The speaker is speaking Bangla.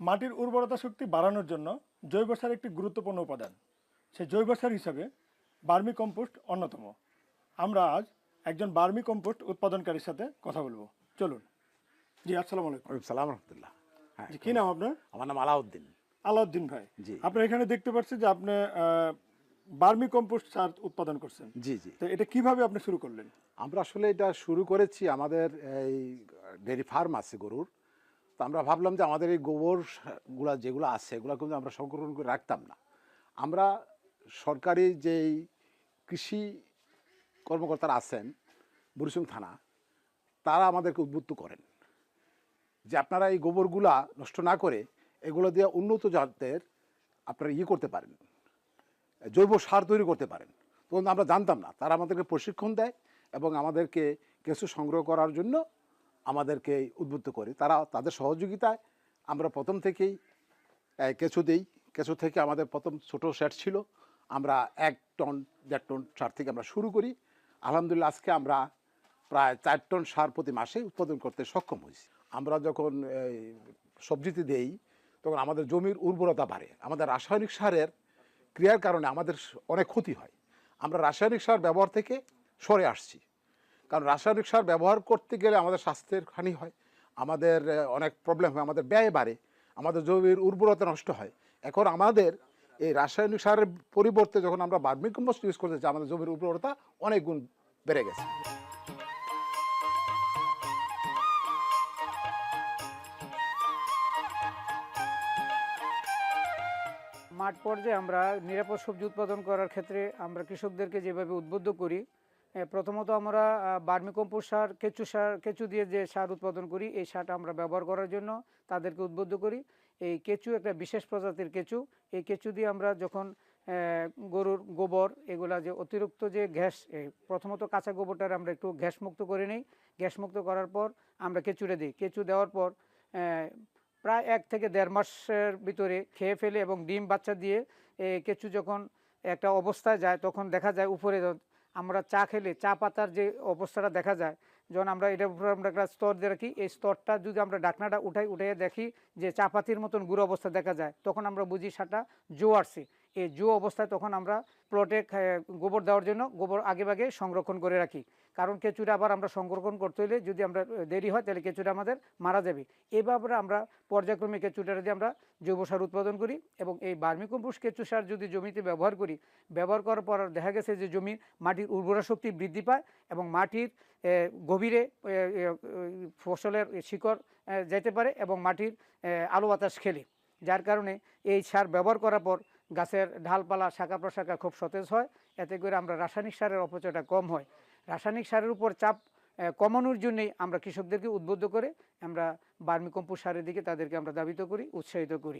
মাটির উর্বরতা শক্তি বাড়ানোর জন্য জৈব সার একটি গুরুত্বপূর্ণ উপাদান। সেই জৈব সার হিসাবে বার্মি কম্পোস্ট অন্যতম। আমরা আজ একজন বার্মি কম্পোস্ট উৎপাদনকারীর সাথে কথা বলব। চলুন। জি আসসালামু আলাইকুম। সালাম রহমতুল্লাহ। হ্যাঁ কি নাম আপনার? আমার নাম আলাউদ্দিন। আলাউদ্দিন ভাই। জি। আপনার এখানে দেখতে পাচ্ছি যে আপনি বার্মি কম্পোস্ট সার উৎপাদন করছেন। জি জি। তো এটা কীভাবে আপনি শুরু করলেন? আমরা আসলে এটা শুরু করেছি আমাদের এই ডেয়ারি ফার্ম আছে গরুর। তো আমরা ভাবলাম যে আমাদের এই গোবরগুলা যেগুলো আছে এগুলো কিন্তু আমরা সংরক্ষণ করে রাখতাম না। আমরা সরকারি যেই কৃষি কর্মকর্তারা আছেন বুড়িসুং থানা, তারা আমাদেরকে উদ্বুদ্ধ করেন যে আপনারা এই গোবরগুলা নষ্ট না করে এগুলো দিয়ে উন্নত জাতের আপনারা ইয়ে করতে পারেন, জৈব সার তৈরি করতে পারেন। তখন আমরা জানতাম না, তারা আমাদেরকে প্রশিক্ষণ দেয় এবং আমাদেরকে কেঁচু সংগ্রহ করার জন্য আমাদেরকে উদ্বুদ্ধ করে। তারা তাদের সহযোগিতায় আমরা প্রথম থেকেই কেঁচু দিই। কেঁচু থেকে আমাদের প্রথম ছোট সেট ছিল। আমরা এক টন, দেড় টন সার থেকে আমরা শুরু করি। আলহামদুলিল্লাহ আজকে আমরা প্রায় চার টন সার প্রতি মাসে উৎপাদন করতে সক্ষম হয়েছি। আমরা যখন সবজিতে দেই, তখন আমাদের জমির উর্বরতা বাড়ে। আমাদের রাসায়নিক সারের ক্রিয়ার কারণে আমাদের অনেক ক্ষতি হয়। আমরা রাসায়নিক সার ব্যবহার থেকে সরে আসছি। কারণ রাসায়নিক সার ব্যবহার করতে গেলে আমাদের স্বাস্থ্যের হানি হয়, আমাদের অনেক প্রবলেম হয়, আমাদের ব্যয় বাড়ে, আমাদের জমির উর্বরতা নষ্ট হয়। এখন আমাদের এই রাসায়নিক সারের পরিবর্তে যখন আমরা বার্মিক কম্পোস্ট ইউজ করতে চাই আমাদের জমির উর্বরতা অনেক গুণ বেড়ে গেছে। মাঠ পর্যায়ে আমরা নিরাপদ সবজি উৎপাদন করার ক্ষেত্রে আমরা কৃষকদেরকে যেভাবে উদ্বুদ্ধ করি প্রথমত আমরা বার্মি কম্পোস্ট সার, কেঁচু সার, কেঁচু দিয়ে যে সার উৎপাদন করি, এই সারটা আমরা ব্যবহার করার জন্য তাদেরকে উদ্বুদ্ধ করি। এই কেঁচু একটা বিশেষ প্রজাতির কেঁচু। এই কেঁচু দিয়ে আমরা যখন গরুর গোবর এগুলা যে অতিরিক্ত যে গ্যাস প্রথমত কাঁচা গোবরটার আমরা একটু গ্যাসমুক্ত করে নিই। গ্যাসমুক্ত করার পর আমরা কেঁচুরে দিই। কেঁচু দেওয়ার পর প্রায় এক থেকে দেড় মাসের ভিতরে খেয়ে ফেলে এবং ডিম বাচ্চা দিয়ে কেঁচু যখন একটা অবস্থায় যায়, তখন দেখা যায় উপরে আমরা চা খেলে চা পাতার যে অবস্থাটা দেখা যায়, যখন আমরা এটার উপরে আমরা একটা স্তর দিয়ে রাখি, এই স্তরটা যদি আমরা ডাকনাটা উঠাই উঠে দেখি যে চা পাতির মতন গুঁড়ো অবস্থা দেখা যায়, তখন আমরা বুঝি সাটা জো আসছে। এই জো অবস্থায় তখন আমরা প্লটে গোবর দেওয়ার জন্য গোবর আগে আগেভাগে সংরক্ষণ করে রাখি। কারণ কেঁচুটা আবার আমরা সংরক্ষণ করতে হলে যদি আমরা দেরি হয়, তাহলে কেঁচুটা আমাদের মারা যাবে। এভাবে আমরা পর্যায়ক্রমে কেঁচুটা দিয়ে আমরা জৈব সার উৎপাদন করি এবং এই বার্মি কম্পোস্ট কেঁচু সার যদি জমিতে ব্যবহার করি, ব্যবহার করার পর দেখা গেছে যে জমির মাটির উর্বরা শক্তি বৃদ্ধি পায় এবং মাটির গভীরে ফসলের শিকড় যেতে পারে এবং মাটির আলো বাতাস খেলে। যার কারণে এই সার ব্যবহার করার পর গাছের ঢালপালা, শাখা প্রশাখা খুব সতেজ হয়। এতে করে আমরা রাসায়নিক সারের অপচয়টা কম হয়। রাসায়নিক সারের উপর চাপ কমানোর জন্যেই আমরা কৃষকদেরকে উদ্বুদ্ধ করে আমরা বার্মি সারের দিকে তাদেরকে আমরা দাবিত করি, উৎসাহিত করি।